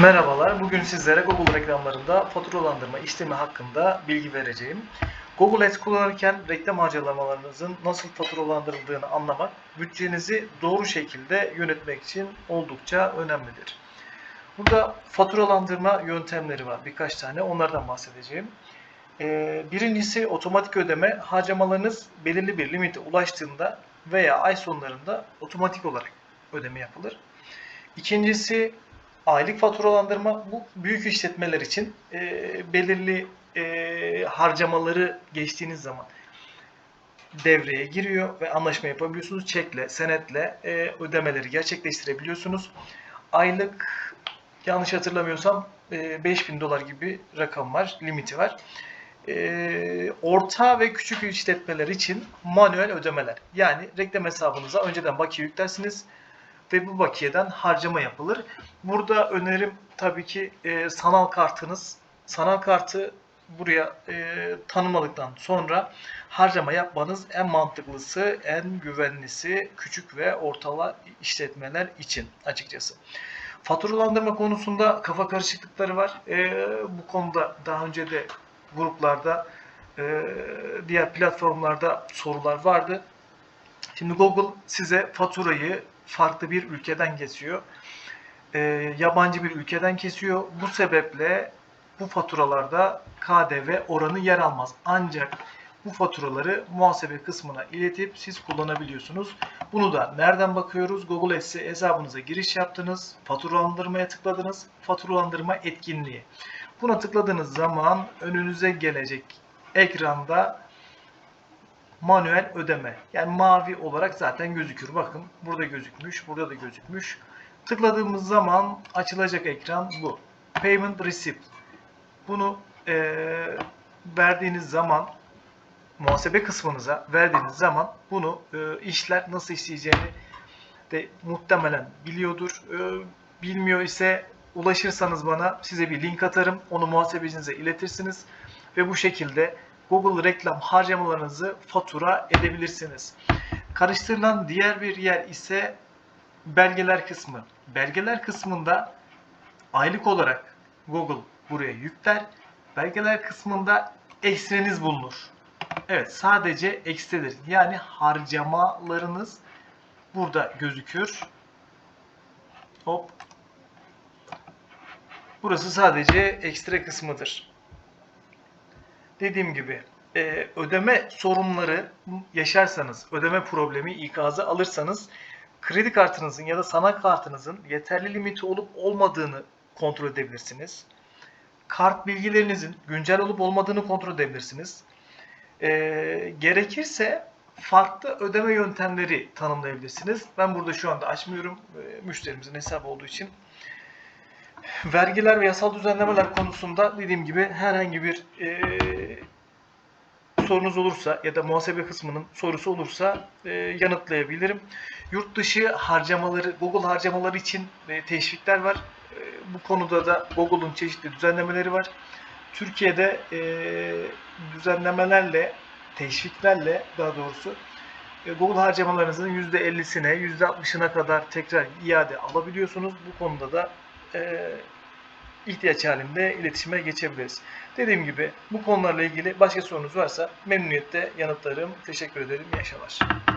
Merhabalar, bugün sizlere Google reklamlarında faturalandırma işlemi hakkında bilgi vereceğim. Google Ads kullanırken reklam harcamalarınızın nasıl faturalandırıldığını anlamak, bütçenizi doğru şekilde yönetmek için oldukça önemlidir. Burada faturalandırma yöntemleri var birkaç tane, onlardan bahsedeceğim. Ee, Birincisi otomatik ödeme, harcamalarınız belirli bir limite ulaştığında veya ay sonlarında otomatik olarak ödeme yapılır. İkincisi aylık faturalandırma bu büyük işletmeler için e, belirli e, harcamaları geçtiğiniz zaman devreye giriyor ve anlaşma yapabiliyorsunuz. Çekle, senetle e, ödemeleri gerçekleştirebiliyorsunuz. Aylık yanlış hatırlamıyorsam e, 5000 dolar gibi rakam var, limiti var. E, orta ve küçük işletmeler için manuel ödemeler. Yani reklam hesabınıza önceden bakiye yüklersiniz ve bu bakiyeden harcama yapılır. Burada önerim tabii ki e, sanal kartınız. Sanal kartı buraya e, tanımadıktan sonra harcama yapmanız en mantıklısı, en güvenlisi küçük ve ortala işletmeler için açıkçası. Faturalandırma konusunda kafa karışıklıkları var. E, bu konuda daha önce de gruplarda, e, diğer platformlarda sorular vardı. Şimdi Google size faturayı farklı bir ülkeden kesiyor. E, yabancı bir ülkeden kesiyor. Bu sebeple bu faturalarda KDV oranı yer almaz. Ancak bu faturaları muhasebe kısmına iletip siz kullanabiliyorsunuz. Bunu da nereden bakıyoruz? Google Ads hesabınıza giriş yaptınız, faturalandırmaya tıkladınız, faturalandırma etkinliği. Buna tıkladığınız zaman önünüze gelecek ekranda manuel ödeme. Yani mavi olarak zaten gözükür. Bakın burada gözükmüş, burada da gözükmüş. Tıkladığımız zaman açılacak ekran bu. Payment Receipt. Bunu e, verdiğiniz zaman muhasebe kısmınıza verdiğiniz zaman bunu e, işler nasıl işleyeceğini de muhtemelen biliyordur. E, bilmiyor ise ulaşırsanız bana size bir link atarım. Onu muhasebecinize iletirsiniz ve bu şekilde Google reklam harcamalarınızı fatura edebilirsiniz. Karıştırılan diğer bir yer ise belgeler kısmı. Belgeler kısmında aylık olarak Google buraya yükler. Belgeler kısmında ekstreniz bulunur. Evet sadece ekstredir. Yani harcamalarınız burada gözükür. Hop. Burası sadece ekstra kısmıdır dediğim gibi e, ödeme sorunları yaşarsanız, ödeme problemi ikazı alırsanız kredi kartınızın ya da sanal kartınızın yeterli limiti olup olmadığını kontrol edebilirsiniz. Kart bilgilerinizin güncel olup olmadığını kontrol edebilirsiniz. E, gerekirse farklı ödeme yöntemleri tanımlayabilirsiniz. Ben burada şu anda açmıyorum. E, müşterimizin hesabı olduğu için. Vergiler ve yasal düzenlemeler konusunda dediğim gibi herhangi bir e, sorunuz olursa ya da muhasebe kısmının sorusu olursa e, yanıtlayabilirim. Yurt dışı harcamaları, Google harcamaları için e, teşvikler var. E, bu konuda da Google'un çeşitli düzenlemeleri var. Türkiye'de e, düzenlemelerle, teşviklerle daha doğrusu e, Google harcamalarınızın %50'sine, %60'ına kadar tekrar iade alabiliyorsunuz. Bu konuda da e, ihtiyaç halinde iletişime geçebiliriz. Dediğim gibi bu konularla ilgili başka sorunuz varsa memnuniyetle yanıtlarım. Teşekkür ederim. İyi.